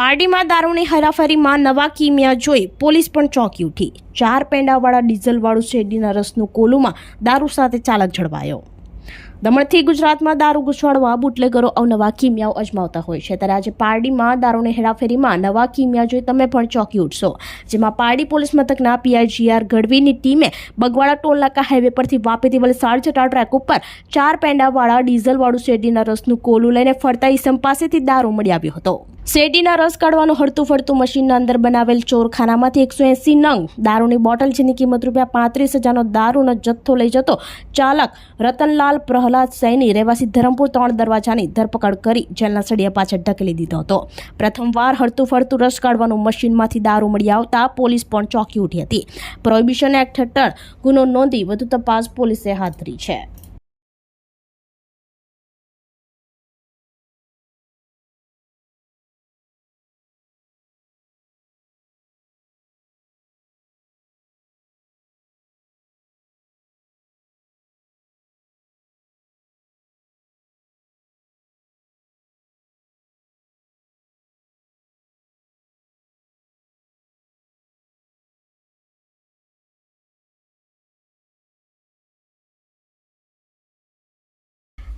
પાર્ટીમાં દારૂની હરાફરીમાં નવા કિમિયા જોઈ પોલીસ પણ ચોંકી ઉઠી. ચાર પેંડાવાળા ડીઝલવાળું શેરડીના રસનું કોલુમાં દારૂ સાથે ચાલક ઝડપાયો દમણથી ગુજરાતમાં દારૂ ઘૂસવાડવા બુટલેગરો અવનવા કિમિયાઓ અજમાવતા હોય છે. ત્યારે આજે પારડીમાં દારૂની હેરાફેરીમાં નવા કિમિયા જોઈ તમે પણ ચોંકી ઉઠશો. જેમાં પારડી પોલીસ મથકના પીઆઈજીઆર ગઢવીની ટીમે બગવાડા ટોલનાકા હાઈવે પરથી વાપીથી વલસાડ જતા ટ્રેક ઉપર ચાર પેંડાવાળા ડીઝલવાળું શેરડીના રસનું કોલું લઈને ફરતા ઈસમ પાસેથી દારૂ મળી આવ્યો હતો. શેરડીના રસ કાઢવાનું હળતું ફરતું મશીનના અંદર બનાવેલ ચોરખાનામાંથી એકસો એંસી નંગ દારૂની બોટલ, જેની કિંમત રૂપિયા પાંત્રીસ હજારનો દારૂનો જથ્થો લઈ જતો ચાલક રતનલાલ પ્રહલાદ સૈની રહેવાસી ધરમપુર ત્રણ દરવાજાની ધરપકડ કરી જેલના સળિયા પાછળ ઢકેલી દીધો હતો. પ્રથમવાર હળતું ફરતું રસ કાઢવાનું મશીનમાંથી દારૂ મળી આવતા પોલીસ પણ ચોંકી ઉઠી હતી. પ્રોહિબિશન એક્ટ હેઠળ ગુનો નોંધી વધુ તપાસ પોલીસે હાથ ધરી છે.